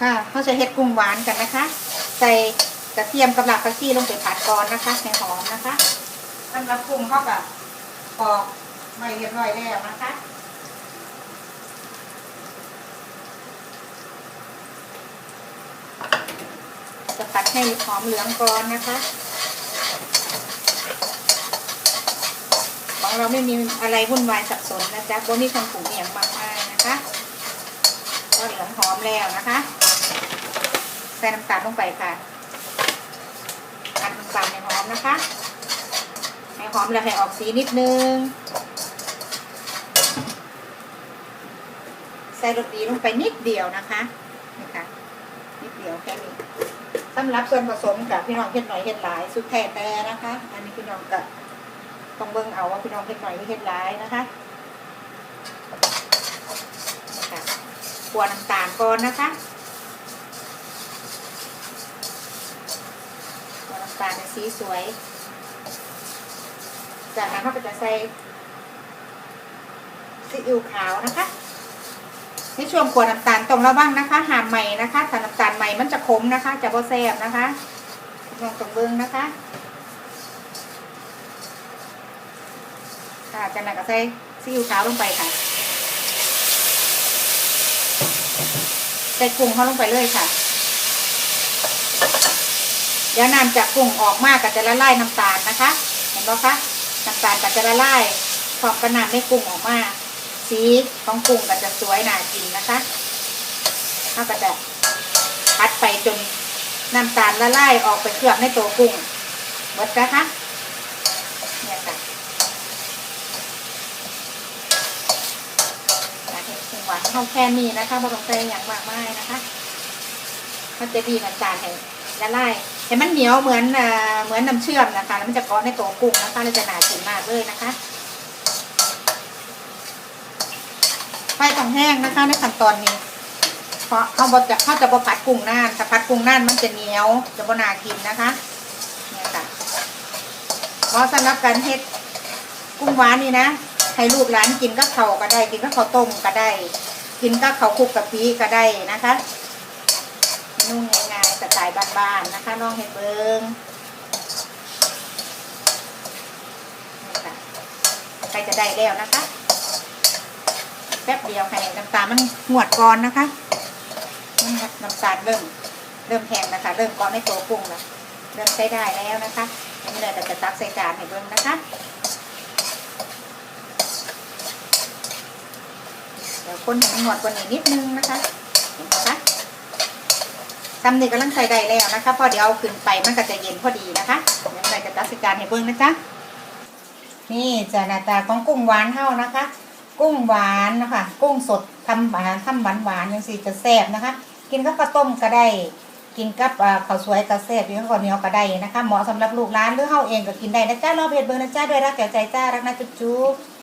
ค่ะเขาจะเฮ็ดกุ้งหวานกันนะคะ ใส่กระเทียมกับหลักกระชีลงไปผัดก่อนนะคะให้หอมนะคะสำหรับกุ้งเขากับปอกไม่เรียบร้อยแล้วนะคะจะผัดให้หอมเหลืองก่อนนะคะ ของเราไม่มีอะไรวุ่นวายสับสนนะจ๊ะบนนี้คนปรุงเอียงมากมายนะคะ ก็เหลืองหอมแล้วนะคะ ใส่น้ำตาลลงไปค่ะอัดน้ำตาลให้หอมนะคะ ให้หอมแล้วให้ออกสีนิดนึง ใส่รสดีลงไปนิดเดียวนะคะนี่ค่ะนิดเดียวแค่นี้สำหรับส่วนผสมกับพี่น้องเฮ็ดหน่อยเฮ็ดหลาย สุดแท้แต่นะคะ อันนี้พี่น้องกับต้องเบิ่งเอาว่าพี่น้องเฮ็ดหน่อยเฮ็ดหลายนะคะค่ะกวนน้ำตาลก่อนนะคะ กวนน้ำตาลในสีสวย จากนั้นเราก็จะใส่ซีอิ๊วขาวนะคะในช่วงกวนน้ำตาลต้องระวังนะคะหามใหม่นะคะถ้าน้ำตาลใหม่มันจะขมนะคะ จะบ่แซ่บนะคะลองตรงเบิ้งนะคะค่ะจากนั้นก็ใส่ซีอิ๊วขาวลงไปค่ะใส่กุ้งเข้าลงไปเลยค่ะ ดี๋ยวน้ำจากกุ้งออกมากก็จะละลายน้ำตาลนะคะ เห็นไหมคะน้ำตาลก็จะละลายพร้อมกับน้ำในกุ้งออกมาสีของกุ้งก็จะสวยน่ากินนะคะถ้าก็จะพัดไปจนน้ำตาลละลายออกไปเคลือบในตัวกุ้งหมดนะคะเนี่ยค่ะหวานข้าแค่นี้นะคะไม่ต้องใส่อย่างมากมายนะคะ มันจะดีน้ำตาลให้ละลาย ให้มันเหนียวเหมือนเหมือนน้ำเชื่อมนะคะ แล้วมันจะเกาะในตัวกุ้งนะคะแล้วจะหน่ากินมากเลยนะคะไฟต้องแห้งนะคะในขั้นตอนนี้ เพราะเขาบอกจะเขาจะบผัดกุ้งน่านถ้าผัดกุ้งน่านมันจะเหนียวจะบน่ากินนะคะเนี่ยค่ะเหมาะสำหรับการเฮ็ดกุ้งหวานนี่นะให้ลูกหลานกินก็เขาก็ได้ กินก็เข้าต้มก็ได้ กินก็เข้าคลุกกะปิก็ได้นะคะนุ่งง่าย ไตล์บ้านๆนะคะน้องเห็ดเบิงนี่ค่ะใกล้จะได้แล้วนะคะ แป๊บเดียวให้น้ำตาลมันหวดก่อนนะคะนี่ค่ะน้ำตาลเริ่มเริ่มแห้งนะคะ เริ่มก้อนในตัวกุ้งแล้วเริ่มใช้ได้แล้วนะคะนี่เลยแต่จะตักใส่จานให้เบิ่งนะคะเดี๋ยวคนให้หวดกว่านี้นิดนึงนะคะเห็นไหม คะตำนี่กำลังใส่ได้แล้วนะคะพอเดี๋ยวเอาขึ้นไปมันก็จะเย็นพอดีนะคะเดี๋ยวเลยจะตักส่จานให้เบิ่งนะจ๊ะนี่จะหน้าตาของกุ้งหวานเท่านะคะ กุ้งหวานนะคะกุ้งสดทำอาหารทำหวานหวานยังสิจะแซ่บนะคะ กินกับข้าวต้มก็ได้ กินกับข้าวสวยก็แซ่บกินกับข้าวเหนียวก็ได้นะคะเหมาะสำหรับลูกหลานหรือเฮาเองก็กินได้นะจ้ารอบเฮ็ดเบิ่งนะจ้าด้วยรักแก่ใจจ้ารักนะจุ๊บ